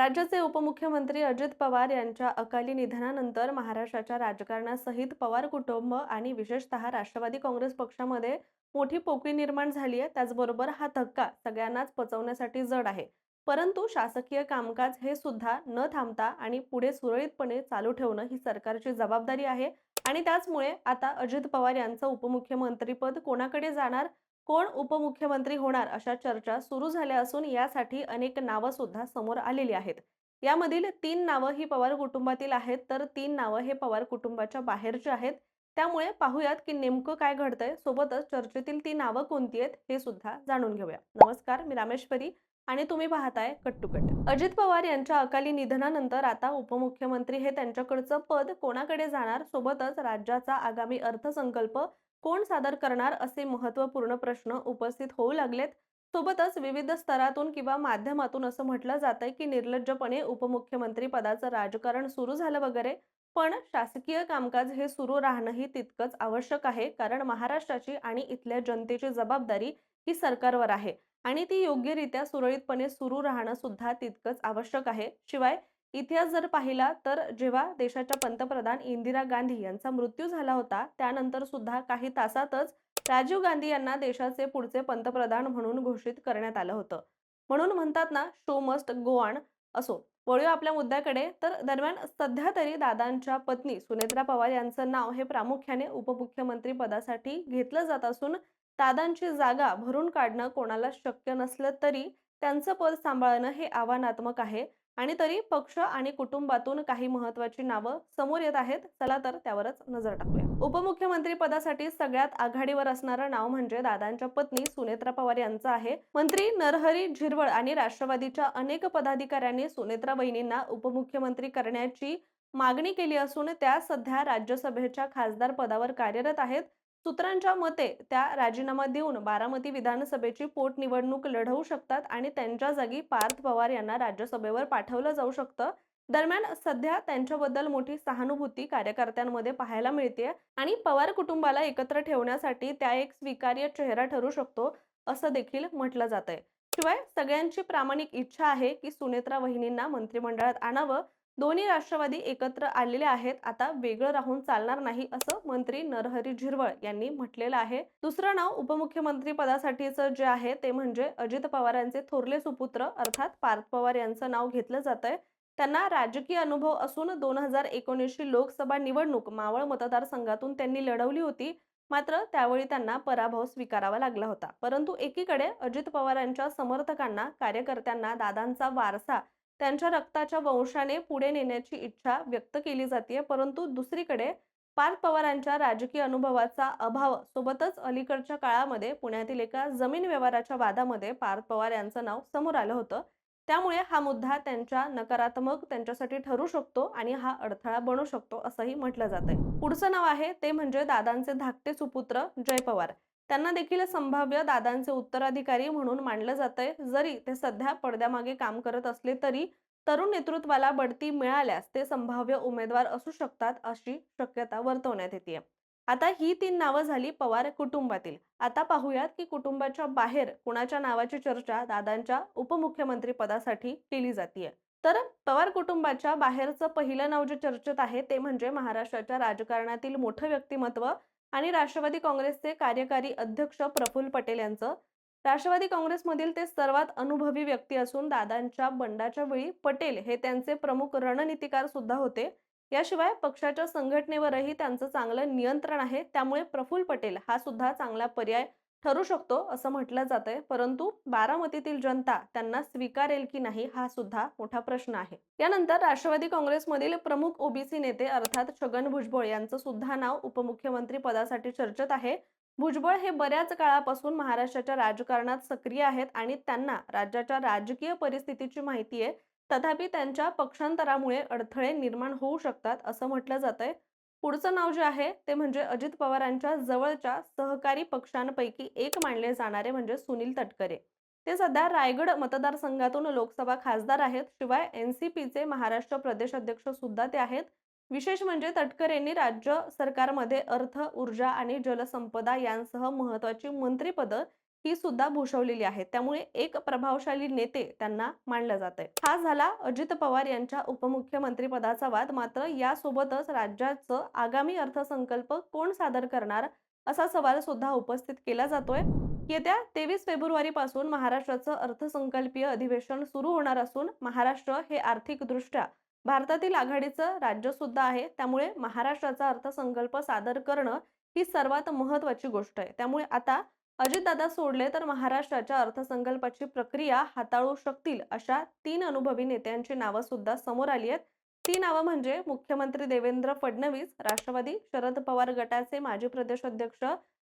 राज्याचे उपमुख्यमंत्री अजित पवार यांच्या अकाली निधनानंतर महाराष्ट्राच्या राजकारणासहित पवार कुटुंब आणि विशेषतः राष्ट्रवादी काँग्रेस पक्षामध्ये मोठी पोकळी निर्माण झाली आहे. त्याचबरोबर हा धक्का सगळ्यांनाच पचवण्यासाठी जड आहे. परंतु शासकीय कामकाज हे सुद्धा न थांबता आणि पुढे सुरळीतपणे चालू ठेवणं ही सरकारची जबाबदारी आहे. आणि त्याचमुळे आता अजित पवार यांचं उपमुख्यमंत्रीपद कोणाकडे जाणार? कोण उपमुख्यमंत्री होणार अशा चर्चा सुरू झाल्या असून यासाठी अनेक नावं सुद्धा समोर आलेली आहेत. यामधील तीन नावं ही पवार कुटुंबातील आहेत तर तीन नावं हे पवार कुटुंबाच्या बाहेरची आहेत त्यामुळे पाहूयात की नेमकं काय घडतंय. सोबतच चर्चेतील ती नावं कोणती आहेत हे सुद्धा जाणून घेऊया. नमस्कार मी रामेश्वरी आणि तुम्ही पाहताय cut to cut. Ajit Pawar यांच्या अकाली निधनानंतर आता उपमुख्यमंत्री हे त्यांच्याकडचं पद कोणाकडे जाणार? सोबतच राज्याचा आगामी अर्थसंकल्प कोण सादर करणार असे महत्त्वपूर्ण प्रश्न उपस्थित होऊ लागलेत? सोबतच विविध स्तरातून किंवा माध्यमातून असं म्हटलं जातंय की निर्लज्जपणे उपमुख्यमंत्री पदाचं राजकारण सुरू झालं वगैरे पण शासकीय कामकाज हे सुरू राहणंही तितकंच आवश्यक आहे कारण महाराष्ट्राची आणि इथल्या जनतेची जबाबदारी ही सरकारवर आहे आणि ती योग्यरित्या सुरळीतपणे सुरू राहणं सुद्धा तितकंच आवश्यक आहे. शिवाय इतिहास जर पाहिला तर जेव्हा देशाच्या पंतप्रधान इंदिरा गांधी यांचा मृत्यू झाला होता त्यानंतर सुद्धा काही तासातच राजीव गांधी यांना देशाचे पुढचे पंतप्रधान म्हणून घोषित करण्यात आलं होतं. म्हणून म्हणतात ना शो मस्ट गो ऑन असो. वळूया आपल्या मुद्द्याकडे. तर दरम्यान सध्या तरी दादांच्या पत्नी सुनेत्रा पवार यांचं नाव हे प्रामुख्याने उपमुख्यमंत्री पदासाठी घेतलं जात असून दादांची जागा भरून काढणं कोणाला शक्य नसलं तरी त्यांचं पद सांभाळणं हे आव्हानात्मक आहे. आणि तरी पक्ष आणि कुटुंबातून काही महत्वाची नावं समोर येत आहेत चला तर त्यावरच नजर टाकूया. उपमुख्यमंत्री पदासाठी सगळ्यात आघाडीवर असणारं नाव म्हणजे दादांच्या पत्नी सुनेत्रा पवार यांचं आहे. मंत्री नरहरी झिरवळ आणि राष्ट्रवादीच्या अनेक पदाधिकाऱ्यांनी सुनेत्रा वहिनींना उपमुख्यमंत्री करण्याची मागणी केली असून त्या सध्या राज्यसभेच्या खासदार पदावर कार्यरत आहेत. सूत्रांच्या मते त्या राजीनामा देऊन बारामती विधानसभेची पोटनिवडणूक लढवू शकतात आणि त्यांच्या जागी पार्थ पवार यांना राज्यसभेवर पाठवलं जाऊ शकतं. दरम्यान सध्या त्यांच्याबद्दल मोठी सहानुभूती कार्यकर्त्यांमध्ये पाहायला मिळते आणि पवार कुटुंबाला एकत्र ठेवण्यासाठी त्या एक स्वीकार्य चेहरा ठरू शकतो असं देखील म्हटलं जात आहे शिवाय सगळ्यांची प्रामाणिक इच्छा आहे की सुनेत्रा वहिनींना मंत्रिमंडळात आणावं दोन्ही राष्ट्रवादी एकत्र आलेले आहेत. आता वेगळं राहून चालणार नाही असं मंत्री नरहरी झिरवळ यांनी म्हटलेलं आहे. दुसरं नाव उपमुख्यमंत्री पदासाठीचं जे आहे ते म्हणजे अजित पवारांचे थोरले सुपुत्र अर्थात पार्थ पवार यांचं नाव घेतलं जात आहे त्यांना राजकीय अनुभव असून दोन हजार एकोणीसची लोकसभा निवडणूक मावळ मतदारसंघातून त्यांनी लढवली होती. मात्र त्यावेळी त्यांना पराभव स्वीकारावा लागला होता. परंतु एकीकडे अजित पवारांच्या समर्थकांना कार्यकर्त्यांना दादांचा वारसा त्यांच्या रक्ताच्या वंशाने पुढे नेण्याची इच्छा व्यक्त केली जाते परंतु दुसरीकडे पार्थ पवारांच्या राजकीय अनुभवाचा अभाव सोबतच अलीकडच्या काळामध्ये पुण्यातील एका जमीन व्यवहाराच्या वादामध्ये पार्थ पवार यांचं नाव समोर आलं होतं. त्यामुळे हा मुद्दा त्यांच्या नकारात्मक त्यांच्यासाठी ठरू शकतो आणि हा अडथळा बनू शकतो असंही म्हटलं जात आहे पुढचं नाव आहे ते म्हणजे दादांचे धाकटे सुपुत्र जय पवार त्यांना देखील संभाव्य दादांचे उत्तराधिकारी म्हणून मानलं जातंय. जरी ते सध्या पडद्यामागे काम करत असले तरी तरुण नेतृत्वाला बढती मिळाल्यास ते संभाव्य उमेदवार असू शकतात अशी शक्यता वर्तवण्यात येते आता ही तीन नावं झाली पवार कुटुंबातील. आता पाहूयात की कुटुंबाच्या बाहेर कुणाच्या नावाची चर्चा दादांच्या उपमुख्यमंत्री पदासाठी केली जाते तर पवार कुटुंबाच्या बाहेरचं पहिलं नाव जे चर्चेत आहे ते म्हणजे महाराष्ट्राच्या राजकारणातील मोठं व्यक्तिमत्व आणि राष्ट्रवादी काँग्रेसचे कार्यकारी अध्यक्ष प्रफुल्ल पटेल यांचं. राष्ट्रवादी काँग्रेसमधील ते सर्वात अनुभवी व्यक्ती असून दादांच्या बंडाच्या वेळी पटेल हे त्यांचे प्रमुख रणनीतिकार सुद्धा होते. याशिवाय पक्षाच्या संघटनेवरही त्यांचं चांगलं नियंत्रण आहे. त्यामुळे प्रफुल्ल पटेल हा सुद्धा चांगला पर्याय ठरू शकतो असं म्हटलं जात आहे परंतु बारामतीतील जनता त्यांना स्वीकारेल की नाही हा सुद्धा मोठा प्रश्न आहे. यानंतर राष्ट्रवादी काँग्रेसमधील प्रमुख ओबीसी नेते अर्थात छगन भुजबळ यांचं सुद्धा नाव उपमुख्यमंत्री पदासाठी चर्चेत आहे. भुजबळ हे बऱ्याच काळापासून महाराष्ट्राच्या राजकारणात सक्रिय आहेत आणि त्यांना राज्याच्या राजकीय परिस्थितीची माहिती आहे. तथापि त्यांच्या पक्षांतरामुळे अडथळे निर्माण होऊ शकतात असं म्हटलं जात आहे पुढचं नाव जे आहे ते म्हणजे अजित पवारांच्या जवळच्या सहकारी पक्षांपैकी एक मानले जाणारे म्हणजे सुनील तटकरे. ते सध्या रायगड मतदारसंघातून लोकसभा खासदार आहेत. शिवाय एनसीपीचे महाराष्ट्र प्रदेश अध्यक्ष सुद्धा ते आहेत. विशेष म्हणजे तटकरेंनी राज्य सरकारमध्ये अर्थ ऊर्जा आणि जलसंपदा यांसह महत्वाची मंत्रीपदं ही सुद्धा भूषवलेली आहे त्यामुळे एक प्रभावशाली नेते त्यांना मानलं जाते हा झाला अजित पवार यांच्या उपमुख्यमंत्री पदाचा वाद. मात्र यासोबतच राज्याचं आगामी अर्थसंकल्प कोण सादर करणार असा सवाल सुद्धा उपस्थित केला जातोय. येत्या तेवीस फेब्रुवारी पासून महाराष्ट्राचं अर्थसंकल्पीय अधिवेशन सुरू होणार असून महाराष्ट्र हे आर्थिकदृष्ट्या भारतातील आघाडीचं राज्य सुद्धा आहे. त्यामुळे महाराष्ट्राचा अर्थसंकल्प सादर करणं ही सर्वात महत्वाची गोष्ट आहे. त्यामुळे आता अजितदादा सोडले तर महाराष्ट्राच्या अर्थसंकल्पाची प्रक्रिया हाताळू शकतील अशा तीन अनुभवी नेत्यांची नावं सुद्धा समोर आली आहेत. ती नावं म्हणजे मुख्यमंत्री देवेंद्र फडणवीस राष्ट्रवादी शरद पवार गटाचे माजी प्रदेश अध्यक्ष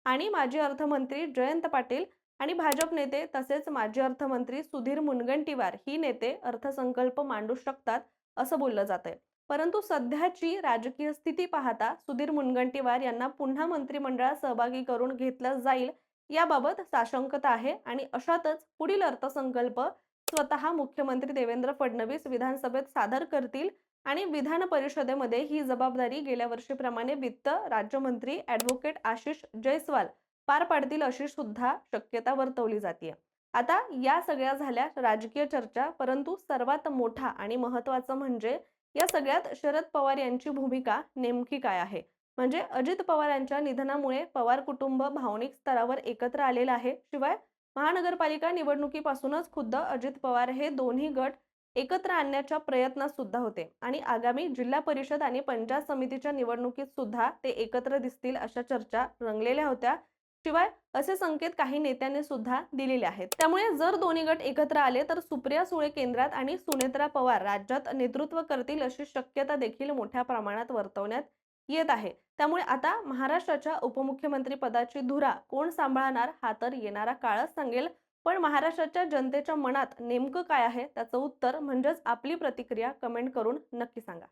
आणि माजी अर्थमंत्री जयंत पाटील आणि भाजप नेते तसेच माजी अर्थमंत्री सुधीर मुनगंटीवार ही नेते अर्थसंकल्प मांडू शकतात असं बोललं जात आहे. परंतु सध्याची राजकीय स्थिती पाहता सुधीर मुनगंटीवार यांना पुन्हा मंत्रिमंडळात सहभागी करून घेतलं जाईल याबाबत साशंकता आहे आणि अशातच पुढील अर्थसंकल्प स्वतः मुख्यमंत्री देवेंद्र फडणवीस विधानसभेत सादर करतील आणि विधान परिषदेमध्ये ही जबाबदारी गेल्या वर्षीप्रमाणे वित्त राज्यमंत्री ऍडव्होकेट आशिष जयस्वाल पार पाडतील अशी सुद्धा शक्यता वर्तवली जाते आता या सगळ्या झाल्या राजकीय चर्चा परंतु सर्वात मोठा आणि महत्वाचं म्हणजे या सगळ्यात शरद पवार यांची भूमिका नेमकी काय आहे? म्हणजे अजित पवार यांच्या निधनामुळे पवार कुटुंब भावनिक स्तरावर एकत्र आलेलं आहे. शिवाय महानगरपालिका निवडणुकीपासूनच खुद्द अजित पवार हे दोन्ही गट एकत्र आणण्याच्या प्रयत्नात सुद्धा होते. आणि आगामी जिल्हा परिषद आणि पंचायत समितीच्या निवडणुकीत सुद्धा ते एकत्र दिसतील अशा चर्चा रंगलेल्या होत्या. शिवाय असे संकेत काही नेत्यांनी सुद्धा दिलेले आहेत. त्यामुळे जर दोन्ही गट एकत्र आले तर सुप्रिया सुळे केंद्रात आणि सुनेत्रा पवार राज्यात नेतृत्व करतील अशी शक्यता देखील मोठ्या प्रमाणात वर्तवण्यात येत आहे. त्यामुळे आता महाराष्ट्राच्या उपमुख्यमंत्री पदाची धुरा कोण सांभाळणार हा तर येणारा काळच सांगेल. पण महाराष्ट्राच्या जनतेच्या मनात नेमकं काय आहे? त्याचं उत्तर म्हणजेच आपली प्रतिक्रिया कमेंट करून नक्की सांगा.